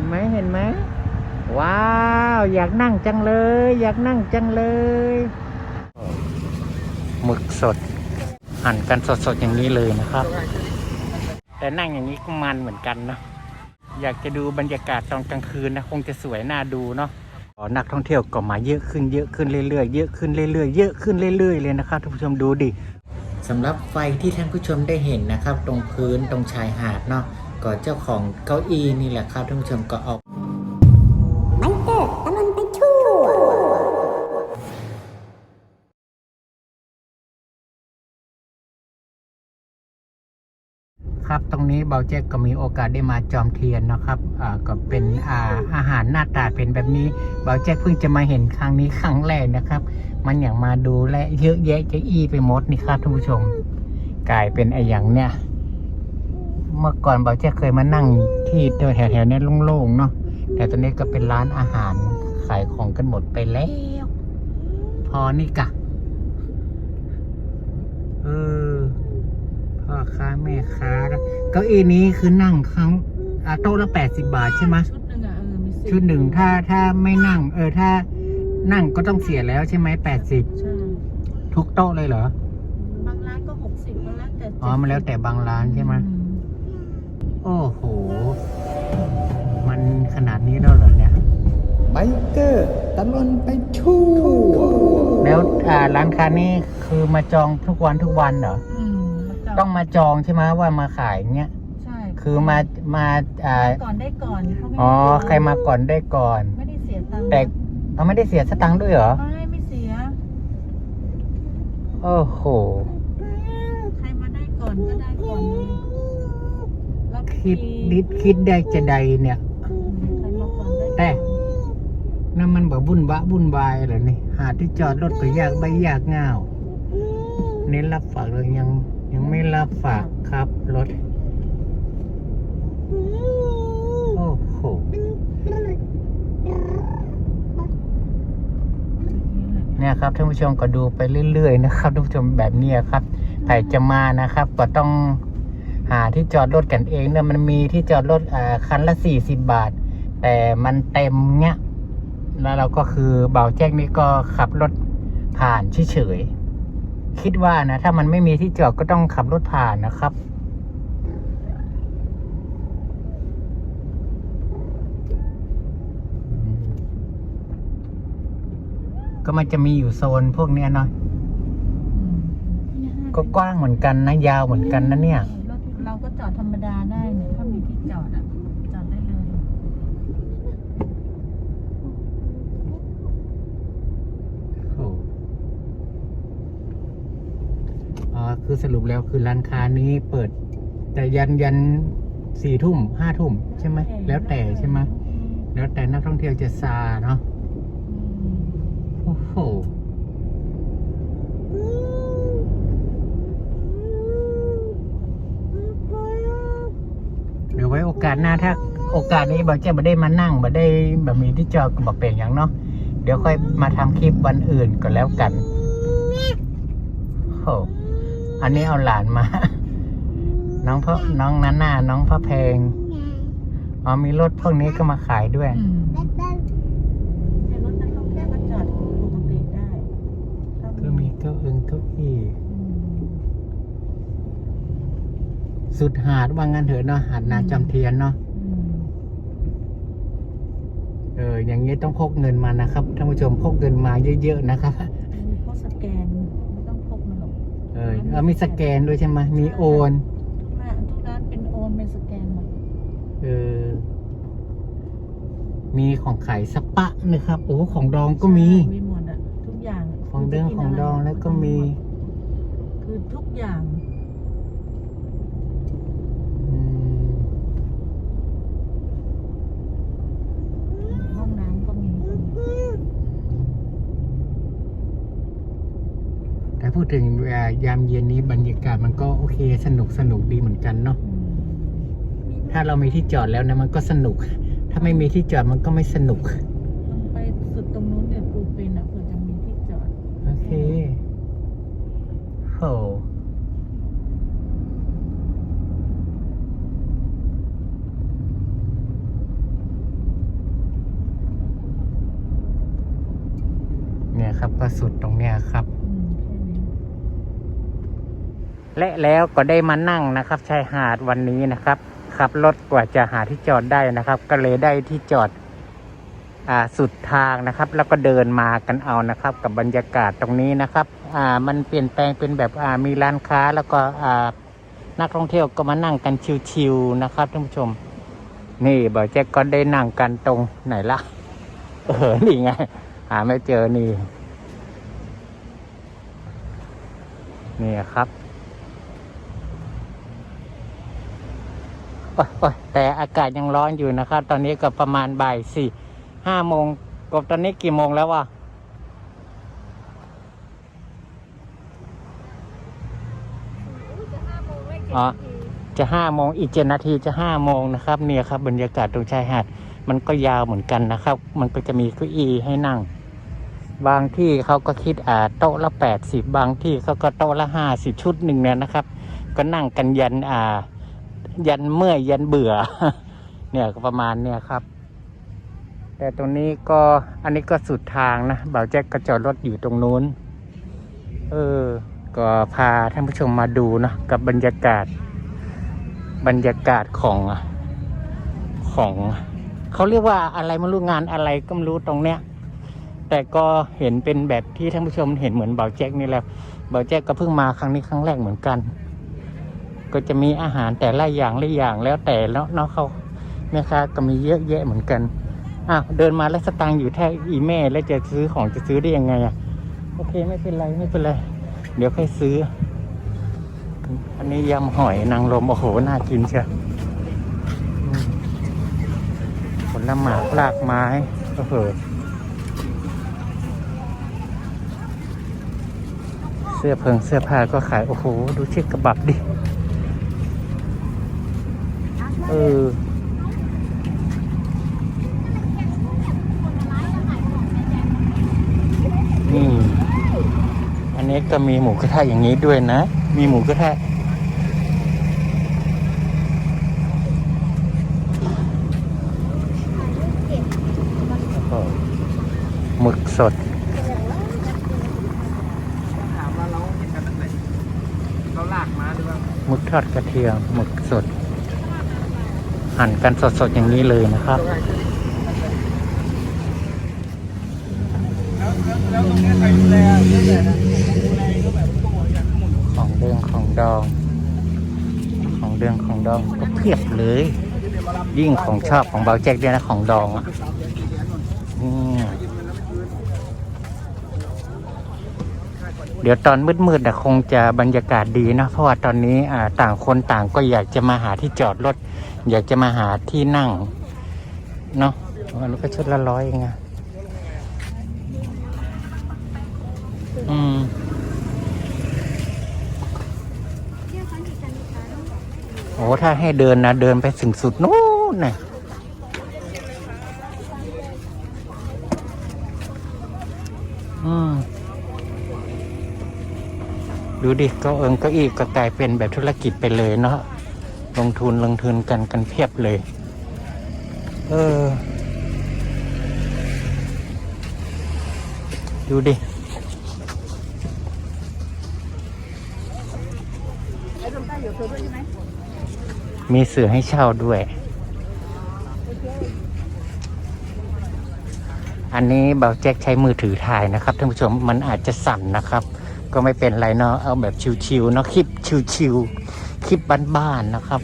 ห็นไหมเห็นไหมว้าว อยากนั่งจังเลย อยากนั่งจังเลยหมึกสด หั่นกันสดๆอย่างนี้เลยนะครับ แต่นั่งอย่างนี้ก็มันเหมือนกันเนาะอยากจะดูบรรยากาศตอนกลางคืนนะคงจะสวยน่าดูเนาะนักท่องเที่ยวก็มาเยอะขึ้นเยอะขึ้นเรื่อยๆเยอะขึ้นเรื่อยๆเยอะขึ้นเรื่อยๆเลยนะครับท่านผู้ชมดูดิสำหรับไฟที่ท่านผู้ชมได้เห็นนะครับ ตรงพื้นตรงชายหาดเนาะ ก็เจ้าของเก้าอี้นี่แหละครับท่านผู้ชมก็อาไมเตอร์ตะลุนไปทั่วครับตรงนี้เบาแจ็คก็มีโอกาสได้มาจอมเทียนนะครับอ่าก็เป็นอาอาหารหน้าตาเป็นแบบนี้เบาแจ็คเพิ่งจะมาเห็นครั้งนี้ครั้งแรกนะครับ มันอย่างมาดูและเยอะแยะจะอี้ไปหมดนี่ครับท่านผู้ชม กลายเป็นไอ้อย่างเนี้ย เมื่อก่อนเบาแจ็คเคยมานั่งที่แถวๆเนี้ยโล่งๆเนาะแต่ตอนนี้ก็เป็นร้านอาหารขายของกันหมดไปแล้ว พอนี่กะเออพ่อค้าแม่ค้าแล้วเก้าอี้นี้คือนั่งครั้งอ่าโต๊ะละแปดสิบาทใช่ไหมชุดหนึ่งอะเออมีสิบชุดหนึ่งถ้าถ้าไม่นั่ง เออถ้านั่งก็ต้องเสียแล้วใช่ไหมแปดสิบใช่ทุกโต๊ะเลยเหรอ บางร้านก็หกสิบบางร้านแต่อ๋อมันแล้วแต่บางร้านใช่ไหม อืม โอ้โห มันขนาดนี้แล้วเหรอเนี่ย ไบเกอร์ตะลอนไปทั่วแล้วอ่าร้านค้านี่คือมาจองทุกวันทุกวันเหรอ อืมมาจต้องมาจองใช่ไหมว่ามาขายเงี้ย ใช่คือมา มาอ่าก่อนได้ก่อนเขาไม่อ๋อได้ใครมาก่อนได้ก่อน ไม่ได้เสียตังค์แต่เขาไม่ได้เสียสตังค์ด้วยเหรอ ไม่ไม่เสีย โอ้โห ใครมาได้ก่อนก็ได้ก่อนเลยแล้ว คิดดิดคิดได้จะใดเนี่ยอืมใครมาก่อนได้แต่ก่อนนั่นมันแบบบุ่นวะบุ่นวายเหรอนี่ หาที่จอดรถก็ยากใบยากง่าวเน้นรับฝากเลยยังยังไม่รับฝากครับรถ โอ้โหเนี่ยครับท่านผู้ชมก็ดูไปเรื่อยๆนะครับท่านผู้ชมแบบเนี้ยครับใครจะมานะครับ ก็ต้อง หาที่จอดรถกันเองเนี่ยมันมีที่จอดรถอ่าคันละสี่สิบบาท แต่มันเต็มเนี้ยแล้วเราก็คือเบาแจ้งนี่ก็ขับรถผ่านเฉยๆคิดว่านะ ถ้ามันไม่มีที่จอดก็ต้องขับรถผ่านนะครับก็มันจะมีอยู่โซนพวกเนี้ยเนาะอืมก็กว้างเหมือนกันนะ ยาวเหมือนกันนะเนี่ยรถเราก็จอ ดธรรมดาได้เนี่ยถ้ามีที่จอดอะ จอดได้เลย โอ้อ๋อคือสรุปแล้วคือร้านค้านี้เปิด แต่ยันยันสี่ทุ่มห้าทุ่มใช่ไหมแล้วแต่ใช่ไหมแล้วแต่นักท่องเที่ยวจะซาเนาะ อืม โอ้โหเดี๋ยวไว้โอกาสหน้าถ้าโอกาสนี้บอกจะไม่ได้มานั่งมาได้แบบมีที่จอดก็บอกเป็นอย่างเนาะเดี๋ยวค่อยมาทำคลิปวันอื่นก็แล้วกันโอ้อันนี้เอาหลานมา น้องพ่อน้องนันน่าน้องพระเพลงอ๋อมีรถพวกนี้ก็มาขายด้วยอืมแต่รถนักท่องเที่ยวก็จอดปกติได้ถ้าก็มีเก้าเอิงเก้าอี้ อืม สุดหาดว่างั้นเถอะเนาะหาดนาจอมเทียนเนาะอืมเอออย่างนี้ต้องพกเงินมานะครับท่านผู้ชมพกเงินมาเยอะๆนะครับมีเขาสแกนไม่ต้องพกมาหรอกเออเอามีสแกนด้วยใช่ไหมมีโอนทุกร้านทุกร้านเป็นโอนเป็นสแกนหมดเออมีของขายสปะนะครับโอ้ของดองก็มีใช่มีหมดอะทุกอย่างของเด้งของดองแล้วก็มี คือทุกอย่าง พูดถึงยามเย็นนี้บรรยากาศมันก็โอเคสนุกสนุกดีเหมือนกันเนาะถ้าเรามีที่จอดแล้วนะมันก็สนุก ถ้าไม่มีที่จอดมันก็ไม่สนุกไปสุดตรงนู้นเดี๋ยวปูเป็นอะเผื่อจะมีที่จอด โอเคโห้ยครับก็สุดตรงเนี้ยครับ และแล้วก็ได้มานั่งนะครับชายหาดวันนี้นะครับ ขับรถกว่าจะหาที่จอดได้นะครับ ก็เลยได้ที่จอดอ่าสุดทางนะครับ แล้วก็เดินมากันเอานะครับ กับบรรยากาศตรงนี้นะครับอ่ามันเปลี่ยนแปลงเป็นแบบอ่ามีร้านค้าแล้วก็อ่านักท่องเที่ยวก็มานั่งกันชิวๆนะครับท่านผู้ชม นี่บ่าวแจ็คก็ได้นั่งกันตรงไหนล่ะเออนี่ไงหาไม่เจอนี่ นี่ครับ โอ๊ยโอ๊ยแต่อากาศยังร้อนอยู่นะครับ ตอนนี้ก็ประมาณบ่ายสี่ห้าโมงกบตอนนี้กี่โมงแล้ววะอ๋อจะห้าโมงอีกเจ็ดนาทีจะห้าโมงนะครับ เนี่ยครับ บรรยากาศตรงชายหาดมันก็ยาวเหมือนกันนะครับ มันก็จะมีเก้าอี้ให้นั่ง บางที่เขาก็คิดอ่าโต๊ะละแปดสิบบางที่เขาก็โต๊ะละห้าสิบชุดหนึ่งเนี่ยนะครับ ก็นั่งกันยันอ่า ยันเมื่อยยันเบื่อ เนี่ยก็ประมาณเนี่ยครับ แต่ตรงนี้ก็อันนี้ก็สุดทางนะบ่าวแจ็คก็จอดรถอยู่ตรงนู้น เออ ก็พาท่านผู้ชมมาดูนะกับบรรยากาศ บรรยากาศของของเขาเรียกว่าอะไรไม่รู้งานอะไรก็ไม่รู้ตรงเนี้ย แต่ก็เห็นเป็นแบบที่ท่านผู้ชมเห็นเหมือนบ่าวแจ็คนี่แหละบ่าวแจ็คก็เพิ่งมาครั้งนี้ครั้งแรกเหมือนกัน ก็จะมีอาหารแต่ละอย่างละอย่างแล้วแต่แล้วเนาะเขาแม่ค้าก็มีเยอะแยะเหมือนกันอ้าวเดินมาแล้วสตางค์อยู่แท่อีแม่แล้วจะซื้อของจะซื้อได้ยังไงอะโอเคไม่เป็นไรไม่เป็นไรเดี๋ยวค่อยซื้อ อันนี้ยำหอยนางรมโอ้โหน่ากินเชียวอืมผลไม้รากไม้โอ้โหเสื้อเพิงเสื้อผ้าก็ขาย โอ้โห ดูเช็คกระบับดิ เออ นี่ อันนี้ก็มีหมูกระทะอย่างนี้ด้วยนะ มีหมูกระทะโอ้หมึกสดถามว่าเราเห็นกันตั้งแต่เราลากมาหรือว่าหมึกทอดกระเทียมหมึกสด หั่นกันสดๆอย่างนี้เลยนะครับ ของเรื่องของดอง ของเรื่องของดองก็เพียบเลย ยิ่งของชอบของเบาแจ็คด้วยนะของดองอะเดี๋ยวตอนมืดๆนะคงจะบรรยากาศดีนะ เพราะว่าตอนนี้ต่างคนต่างก็อยากจะมาหาที่จอดรถ อยากจะมาหาที่นั่ง เนาะมันก็ชุดละร้อยเองอะอืมโอ้ถ้าให้เดินนะ เดินไปถึงสุดนู้นน่ะอืมดูดิเก็เอิงก็อีกก็กลายเป็นแบบธุรกิจไปเลยเนาะ ลงทุนลงทุนกันกันเพียบเลย เออ ดูดิมีเสือให้เช่าด้วย อันนี้เบาแจ็คใช้มือถือถ่ายนะครับท่านผู้ชมมันอาจจะสั่นนะครับ ก็ไม่เป็นไรเนาะเอาแบบชิวๆเนาะคลิปชิวๆ คลิปบ้านๆนะครับ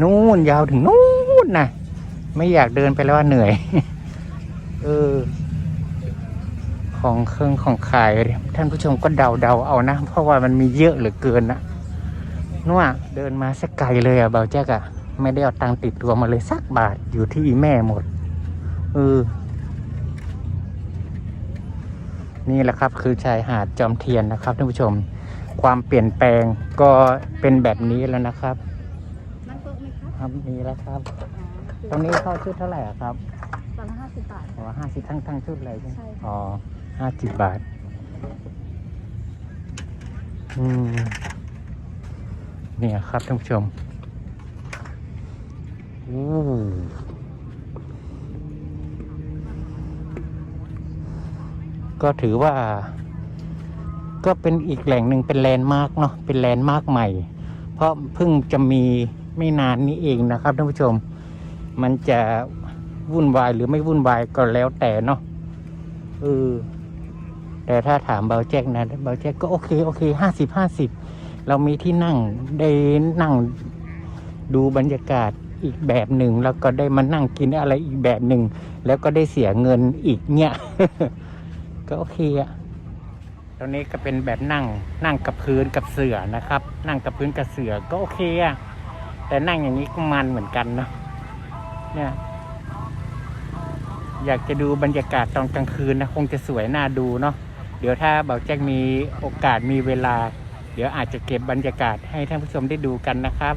นู่นยาวถึงนู่นนะไม่อยากเดินไปแล้วว่าเหนื่อย เออ ของเครื่องของขาย ท่านผู้ชมก็เดาๆเอานะ เพราะว่ามันมีเยอะเหลือเกินนะนัวเดินมาสักไกลเลยอะเบาแจ๊กอะไม่ได้เอาตังติดตัวมาเลยสักบาทอยู่ที่แม่หมดเออนี่แหละครับคือชายหาดจอมเทียนนะครับท่านผู้ชม ความเปลี่ยนแปลงก็เป็นแบบนี้แล้วนะครับนั่งโต๊ะไหมครับครับมีแล้วครับ ตรงนี้เข้าชุดเท่าไหร่อะครับตอนละห้าสิบบาท อ๋อห้าสิบทั้งทั้งชุดเลยใช่ไหมใช่ค่ะ อ๋อห้าสิบบาท อืมเนี่ยครับท่านผู้ชมอู้ก็ถือว่า ก็เป็นอีกแหล่งหนึ่งเป็นแลนด์มาร์กเนาะเป็นแลนด์มาร์กใหม่ เพราะเพิ่งจะมีไม่นานนี้เองนะครับท่านผู้ชม มันจะวุ่นวายหรือไม่วุ่นวายก็แล้วแต่เนาะเออแต่ถ้าถามเบาแจ็คนะเบาแจ็คก็โอเคโอเคห้าสิบห้าสิบเรามีที่นั่งได้นั่งดูบรรยากาศอีกแบบหนึ่งแล้วก็ได้มานั่งกินอะไรอีกแบบหนึ่งแล้วก็ได้เสียเงินอีกเนี่ย ก็โอเคอะ ตรงนี้ก็เป็นแบบนั่งนั่งกับพื้นกับเสือนะครับ นั่งกับพื้นกับเสือก็โอเคอะแต่นั่งอย่างนี้ก็มันเหมือนกันเนาะเนี่ย อยากจะดูบรรยากาศตอนกลางคืนนะคงจะสวยน่าดูเนาะเดี๋ยวถ้าเบาแจ็คมีโอกาสมีเวลา เดี๋ยวอาจจะเก็บบรรยากาศให้ท่านผู้ชมได้ดูกันนะครับ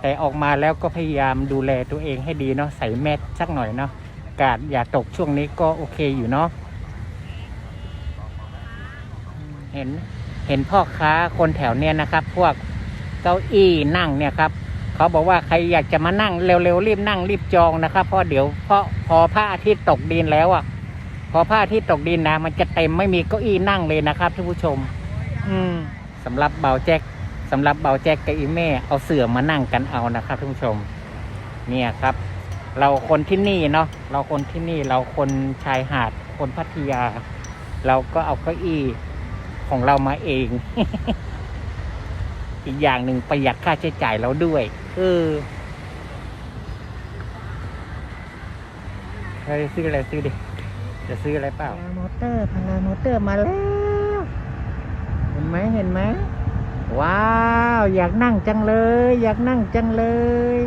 แต่ออกมาแล้วก็พยายามดูแลตัวเองให้ดีเนาะใส่แมสสักหน่อยเนาะอากาศอย่าตกช่วงนี้ก็โอเคอยู่เนาะ เห็นเห็นพ่อค้าคนแถวเนี้ยนะครับ พวกเก้าอี้นั่งเนี่ยครับเขาบอกว่าใครอยากจะมานั่งเร็วๆรีบนั่งรีบจองนะครับ เพราะเดี๋ยวเพราะพอพระอาทิตย์ตกดินแล้วอะ พอพระอาทิตย์ตกดินนะ มันจะเต็มไม่มีเก้าอี้นั่งเลยนะครับท่านผู้ชม อืมสำหรับเบาแจ็คสำหรับเบาแจ็คกับอีเม่เอาเสื่อมานั่งกันเอานะครับท่านผู้ชม เนี่ยครับ เราคนที่นี่เนาะเราคนที่นี่เราคนชายหาดคนพัทยา เราก็เอาเก้าอี้ ของเรามาเอง อีกอย่างหนึ่งประหยัดค่าใช้จ่ายเราด้วย เออใครซื้ออะไรซื้อดิ จะซื้ออะไรเปล่า พารามอเตอร์พารามอเตอร์มาแล้ว เห็นไหมเห็นไหม ว้าว อยากนั่งจังเลย อยากนั่งจังเลย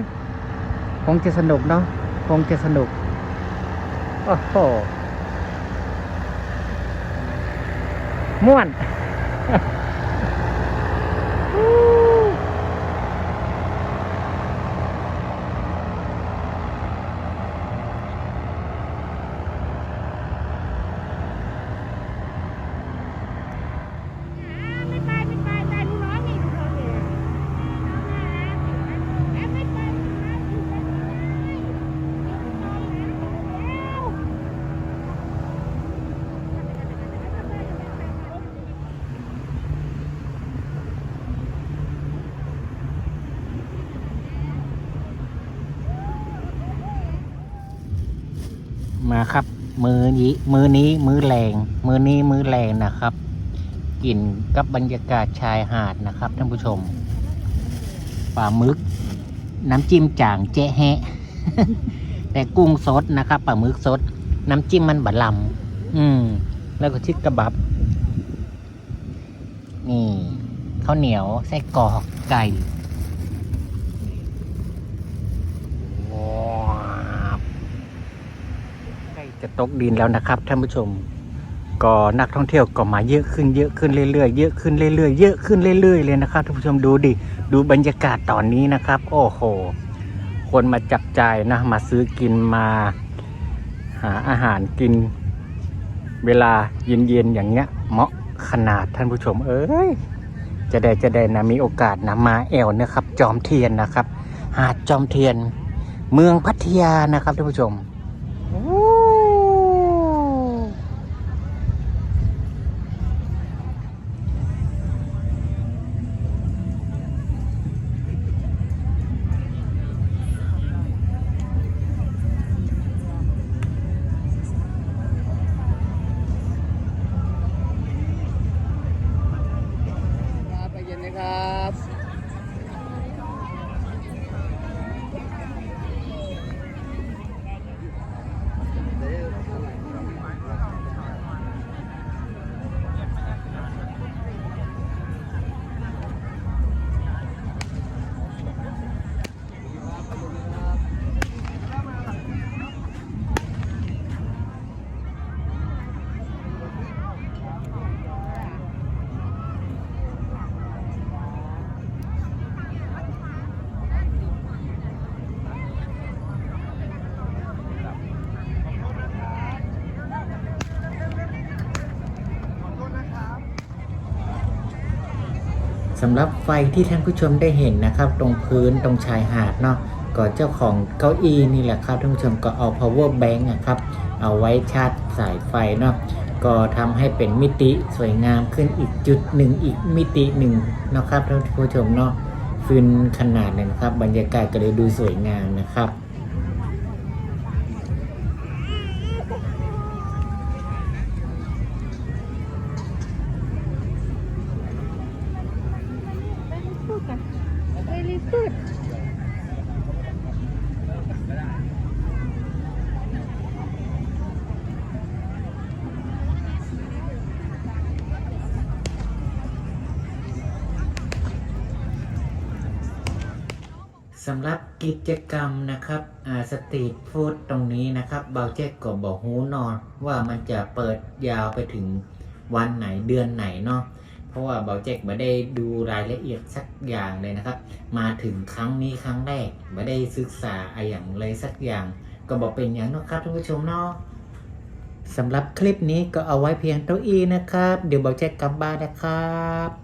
คงจะสนุกเนาะ คงจะสนุก โอ้โห ม่วน ไม่ไปไม่ไปไปดูน้องนี่ดูน้องนี่น้องน่ารักแอบไม่ไปไม่ไปดูไปแล้ว มาครับ มือนี้มือนี้มือแรงมือนี้มือแรงนะครับกลิ่นกับบรรยากาศชายหาดนะครับท่านผู้ชมปลาหมึก น้ำจิ้มจ่างเจ๊แฮะ แต่กุ้งสดนะครับปลาหมึกสด น้ำจิ้มมันบะลำอืม แล้วก็ชิกกระบับ นี่ข้าวเหนียวไส้กรอกไก่ จะตกดินแล้วนะครับท่านผู้ชม ก็นักท่องเที่ยวก็มาเยอะขึ้นเยอะขึ้นเรื่อยๆเยอะขึ้นเรื่อยๆเยอะขึ้นเรื่อยๆเลยนะครับท่านผู้ชมดูดิดูบรรยากาศตอนนี้นะครับ โอ้โห คนมาจับจ่ายนะมาซื้อกินมา หาอาหารกิน เวลาเย็นๆอย่างเงี้ยเหมาะขนาดท่านผู้ชม เอ้ยจะได้จะได้นะมีโอกาสนะมาแอวนะครับ จอมเทียนนะครับ หาดจอมเทียน เมืองพัทยานะครับท่านผู้ชม สำหรับไฟที่ท่านผู้ชมได้เห็นนะครับ ตรงพื้นตรงชายหาดเนาะก็เจ้าของเก้าอี้นี่แหละครับท่านผู้ชมก็เอา power bank อะครับ เอาไว้ชาร์จสายไฟเนาะก็ทำให้เป็นมิติสวยงามขึ้นอีกจุดหนึ่งอีกมิติหนึ่งนะครับท่านผู้ชมเนาะฟินขนาดเลยนะครับ บรรยากาศก็เลยดูสวยงามนะครับ ไปพูดกันไปรีพูด สำหรับกิ จกรรมนะครับอ่าสตรีทฟู้ดตรงนี้นะครับเบาเจ๊กก็บอกหูนอน ว่ามันจะเปิดยาวไปถึงวันไหนเดือนไหนเนาะเพราะว่าเบาเจ๊กไม่ได้ดูรายละเอียดสักอย่างเลยนะครับ มาถึงครั้งนี้ครั้งแรกไม่ได้ศึกษาอะไรอย่างเลยสักอย่าง ก็บอกเป็นอย่างเนาะครับท่านผู้ชมเนาะสำหรับคลิปนี้ก็เอาไว้เพียงเท่านี้นะครับ เดี๋ยวเบาเจ๊กกลับบ้านนะครับ